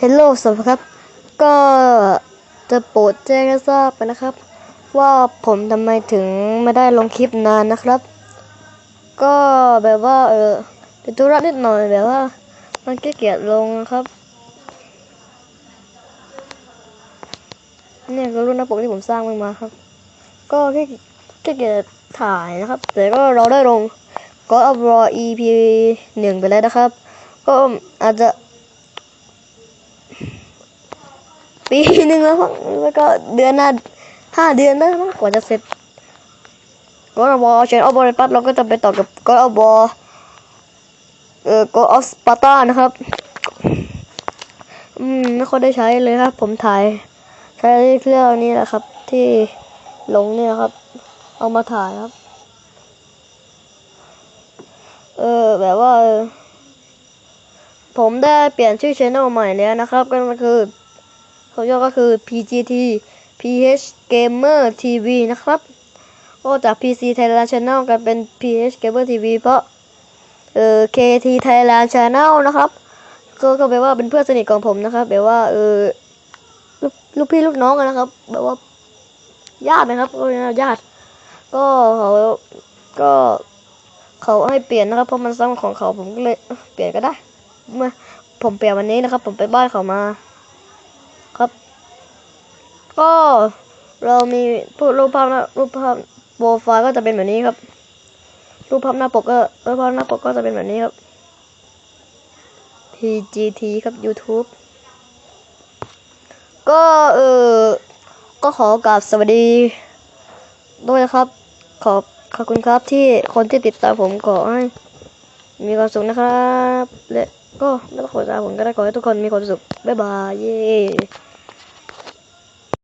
เฮลโลสวัสดีครับ ก็จะโปรดแจ้งให้ทราบไปนะครับ ว่าผมทำไมถึงไม่ได้ลงคลิปนานนะครับ ก็แบบว่าเออติดธุระนิดหน่อยแบบว่า มันขี้เกียจลงนะครับเนี่ยก็รุ่นหน้าปกที่ผมสร้างมันมาครับ ก็แค่แค่เกียจถ่ายนะครับ แต่ก็เราได้ลง God of War EP หนึ่งไปแล้วนะครับ ก็อาจจะ ปีหนึ่งแล้วมั้งแล้วก็เดือนหน้าห้าเดือนนะมั้งกว่าจะเสร็จ God of War เชนออบอลปั๊บเราก็จะไปต่อกับ God of War เอ่อ God of Sparta นะครับ อืมไม่ค่อยได้ใช้เลยครับ ผมถ่ายใช้เครื่องนี้แหละครับ ที่หลงเนี่ยครับ เอามาถ่ายครับ เออแบบว่า ผมได้เปลี่ยนชื่อช anel ใหม่แล้วนะครับ ก็คือ เขาย่อก็คือ PGT PH Gamer TV นะครับก็จาก PC Thailand Channel กลายเป็น PH Gamer TV เพราะเออ KT Thailand Channel นะครับก็ก็แปลว่าเป็นเพื่อนสนิทของผมนะครับแบบว่าเออลูกลูกพี่ลูกน้องกันนะครับแบบว่าญาตินะครับก็เรียกว่าญาติ ก็เขาก็เขาให้เปลี่ยนนะครับเพราะมันซ้ำของเขาผมก็เลยเปลี่ยนก็ได้เมื่อผมเปลี่ยนวันนี้นะครับ ผมไปบ้านเขามา ก็เรามีรูปภาพน้ารูปภาพโปรไฟล์ก็จะเป็นแบบนี้ครับ รูปภาพหน้าปกก็รูปภาพหน้าปกก็จะเป็นแบบนี้ครับ PGT ครับ YouTube ก็เออก็ขอกราบสวัสดี ด้วยนะครับ ขอบขอบคุณครับที่คนที่ติดตามผมขอให้มีความสุขนะครับ และก็ไม่ต้องขอตามผมก็ได้ขอให้ทุกคนมีความสุข บ๊ายบาย เย้